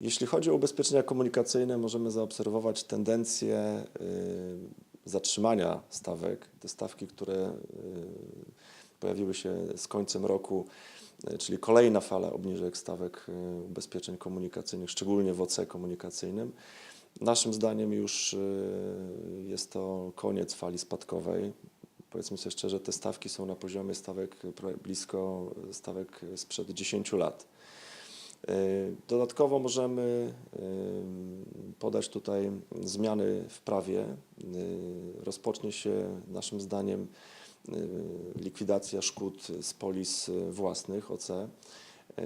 Jeśli chodzi o ubezpieczenia komunikacyjne, możemy zaobserwować tendencję y, zatrzymania stawek. Te stawki, które y, pojawiły się z końcem roku, y, czyli kolejna fala obniżek stawek ubezpieczeń komunikacyjnych, szczególnie w OC komunikacyjnym. Naszym zdaniem już jest to koniec fali spadkowej. Powiedzmy sobie szczerze, te stawki są na poziomie stawek blisko stawek sprzed 10 lat. Y, Dodatkowo możemy y, podać tutaj zmiany w prawie. Y, Rozpocznie się naszym zdaniem likwidacja szkód z polis własnych OC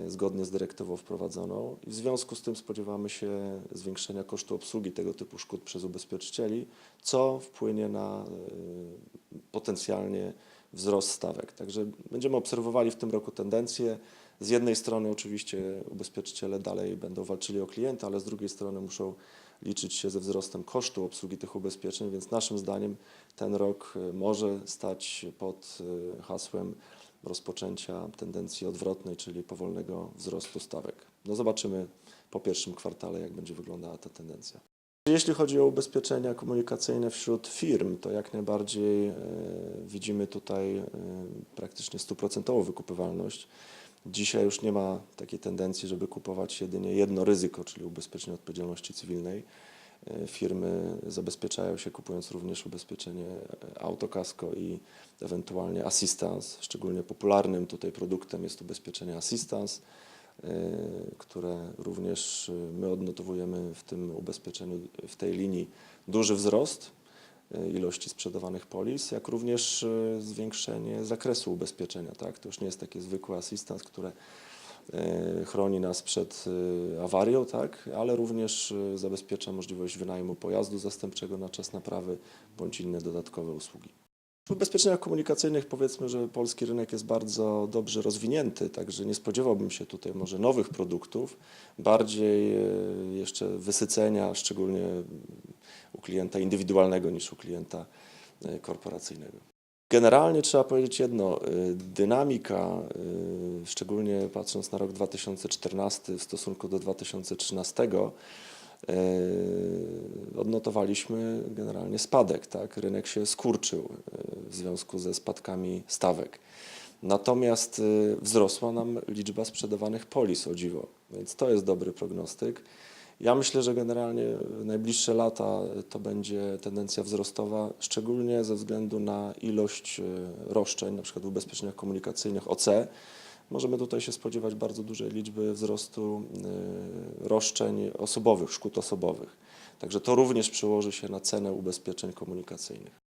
zgodnie z dyrektywą wprowadzoną i w związku z tym spodziewamy się zwiększenia kosztu obsługi tego typu szkód przez ubezpieczycieli, co wpłynie na potencjalnie wzrost stawek. Także będziemy obserwowali w tym roku tendencję. Z jednej strony oczywiście ubezpieczyciele dalej będą walczyli o klienta, ale z drugiej strony muszą liczyć się ze wzrostem kosztu obsługi tych ubezpieczeń, więc naszym zdaniem ten rok y, może stać pod y, hasłem rozpoczęcia tendencji odwrotnej, czyli powolnego wzrostu stawek. No zobaczymy po pierwszym kwartale, jak będzie wyglądała ta tendencja. Jeśli chodzi o ubezpieczenia komunikacyjne wśród firm, to jak najbardziej e, widzimy tutaj e, praktycznie stuprocentową wykupywalność. Dzisiaj już nie ma takiej tendencji, żeby kupować jedynie jedno ryzyko, czyli ubezpieczenie odpowiedzialności cywilnej. E, Firmy zabezpieczają się kupując również ubezpieczenie e, autokasko i ewentualnie assistance. Szczególnie popularnym tutaj produktem jest ubezpieczenie assistance, e, które również my odnotowujemy w tym ubezpieczeniu, w tej linii duży wzrost ilości sprzedawanych polis, jak również e, zwiększenie zakresu ubezpieczenia. Tak? To już nie jest taki zwykły asystans, które e, chroni nas przed e, awarią, tak? ale również e, zabezpiecza możliwość wynajmu pojazdu zastępczego na czas naprawy bądź inne dodatkowe usługi. W ubezpieczeniach komunikacyjnych powiedzmy, że polski rynek jest bardzo dobrze rozwinięty, także nie spodziewałbym się tutaj może nowych produktów, bardziej e, jeszcze wysycenia, szczególnie u klienta indywidualnego niż u klienta e, korporacyjnego. Generalnie trzeba powiedzieć jedno, y, dynamika, szczególnie patrząc na rok 2014 w stosunku do 2013, y, odnotowaliśmy generalnie spadek. Tak? Rynek się skurczył y, w związku ze spadkami stawek. Natomiast y, wzrosła nam liczba sprzedawanych polis, o dziwo, więc to jest dobry prognostyk. Ja myślę, że generalnie najbliższe lata to będzie tendencja wzrostowa, szczególnie ze względu na ilość e, roszczeń, na przykład w ubezpieczeniach komunikacyjnych OC. Możemy tutaj się spodziewać bardzo dużej liczby wzrostu e, roszczeń osobowych, szkód osobowych. Także to również przełoży się na cenę ubezpieczeń komunikacyjnych.